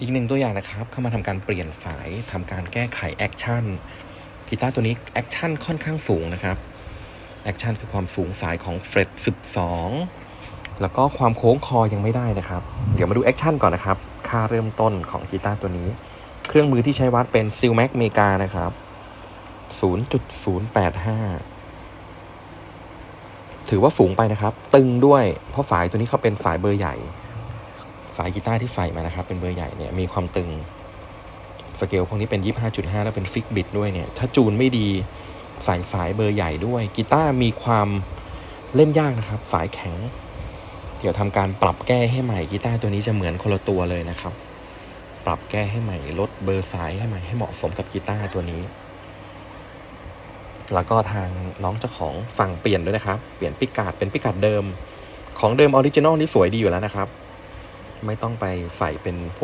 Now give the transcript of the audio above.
อีกหนึ่งตัวอย่างนะครับ เข้ามาทำการเปลี่ยนสายทำการแก้ไขแอคชั่นกีตาร์ตัวนี้แอคชั่นค่อนข้างสูงนะครับแอคชั่นคือความสูงสายของเฟรด12 แล้วก็ความโค้งคอยังไม่ได้นะครับ เดี๋ยวมาดูแอคชั่นก่อนนะครับ ค่าเริ่มต้นของกีตาร์ตัวนี้ เครื่องมือที่ใช้วัดเป็น s t e e l Mac เมกานะครับ 0.085 ถือว่าสูงไปนะครับ ตึงด้วยเพราะสายตัวนี้เขาเป็นสายเบอร์ใหญ่ สายกีตาร์ที่ใส่มานะครับ เป็นเบอร์ใหญ่เนี่ยมีความตึงสเกลพวกนี้เป็น 25.5 แล้วเป็นฟิกบิดด้วยเนี่ย ถ้าจูนไม่ดีใส่สายเบอร์ใหญ่ด้วย กีตาร์มีความเล่นยากนะครับ สายแข็ง เดี๋ยวทำการปรับแก้ให้ใหม่กีตาร์ตัวนี้จะเหมือนคนละตัวเลยนะครับ ปรับแก้ให้ใหม่ลดเบอร์สายให้ใหม่ให้เหมาะสมกับกีตาร์ตัวนี้ แล้วก็ทางน้องเจ้าของสั่งเปลี่ยนด้วยนะครับ เปลี่ยนปิกาดเป็นปิกาดเดิม ของเดิมออริจินอลนี่สวยดีอยู่แล้วนะครับ ไม่ต้องไปใส่เป็นพวก